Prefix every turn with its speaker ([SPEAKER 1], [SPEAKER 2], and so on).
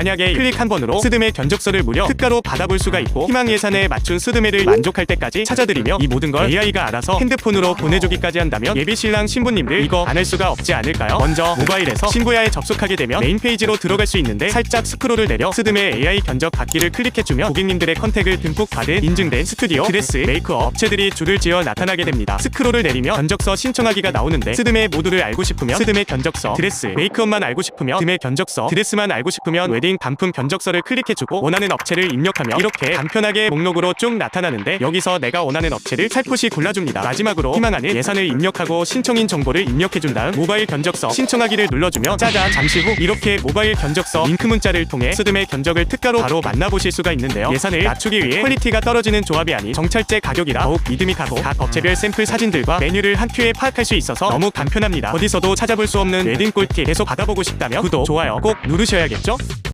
[SPEAKER 1] 만약에 클릭 한 번으로 스드메 견적서를 무려 특가로 받아볼 수가 있고 희망 예산에 맞춘 스드메를 만족할 때까지 찾아드리며 이 모든 걸 AI가 알아서 핸드폰으로 보내주기까지 한다면 예비 신랑 신부님들 이거 안 할 수가 없지 않을까요? 먼저 모바일에서 신부야에 접속하게 되면 메인 페이지로 들어갈 수 있는데 살짝 스크롤을 내려 스드메 AI 견적 받기를 클릭해주면 고객님들의 컨택을 듬뿍 받은 인증된 스튜디오, 드레스, 메이크업 업체들이 줄을 지어 나타나게 됩니다. 스크롤을 내리면 견적서 신청하기가 나오는데 스드메 모두를 알고 싶으면 스드메 견적서, 드레스, 메이크업만 알고 싶으면 스드메 견적서, 드레스만 알고 싶으면 웨딩 반품 견적서를 클릭해주고 원하는 업체를 입력하며 이렇게 간편하게 목록으로 쭉 나타나는데 여기서 내가 원하는 업체를 살포시 골라줍니다. 마지막으로 희망하는 예산을 입력하고 신청인 정보를 입력해준 다음 모바일 견적서 신청하기를 눌러주면 짜잔 잠시 후 이렇게 모바일 견적서 링크 문자를 통해 스드메 견적을 특가로 바로 만나보실 수가 있는데요. 예산을 낮추기 위해 퀄리티가 떨어지는 조합이 아닌 정찰제 가격이라 더욱 믿음이 가고 각 업체별 샘플 사진들과 메뉴를 한 큐에 파악할 수 있어서 너무 간편합니다. 어디서도 찾아볼 수 없는 웨딩 꿀팁 계속 받아보고 싶다면 구독, 좋아요 꼭 누르셔야겠죠?